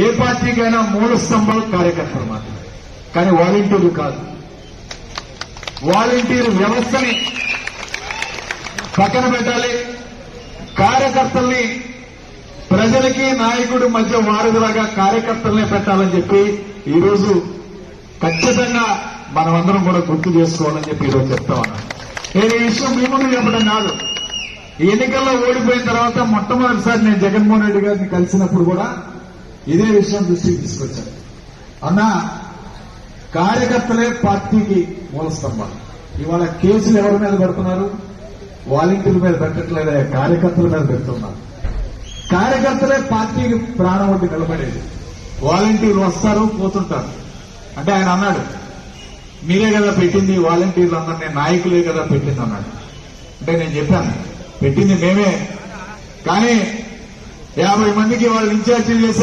ఏ పార్టీకైనా మూల స్తంభాలు కార్యకర్తలు మాత్రమే. కానీ వాలంటీర్లు కాదు. వాలంటీర్ వ్యవస్థని పక్కన పెట్టాలి. కార్యకర్తల్ని ప్రజలకి నాయకుడి మధ్య వారధిలాగా కార్యకర్తలనే పెట్టాలని చెప్పి ఈరోజు ఖచ్చితంగా మనమందరం కూడా గుర్తు చేసుకోవాలని చెప్పి ఈరోజు చెప్తా ఉన్నాను నేను ఈ విషయం మీ ముందు చెప్పడం కాదు. ఎన్నికల్లో ఓడిపోయిన తర్వాత మొట్టమొదటిసారి నేను జగన్మోహన్ రెడ్డి గారిని కలిసినప్పుడు కూడా ఇదే విషయం దృష్టికి తీసుకొచ్చాను. అన్నా కార్యకర్తలే పార్టీకి మూల స్తంభాలు ఇవాళ కేసులు ఎవరి మీద పెడుతున్నారు? వాలంటీర్ల మీద పెట్టట్లేదే కార్యకర్తల మీద పెడుతున్నారు. కార్యకర్తలే పార్టీకి ప్రాణం వంటి నిలబడేది. వాలంటీర్లు వస్తారు పోతుంటారు. అంటే ఆయన అన్నాడు మీరే కదా పెట్టింది వాలంటీర్లు అందరినీ నాయకులే కదా పెట్టింది అన్నాడు. అంటే నేను చెప్పాను పెట్టింది మేమే. కానీ యాభై మందికి వాళ్ళు ఇన్ఛార్జీలు చేసే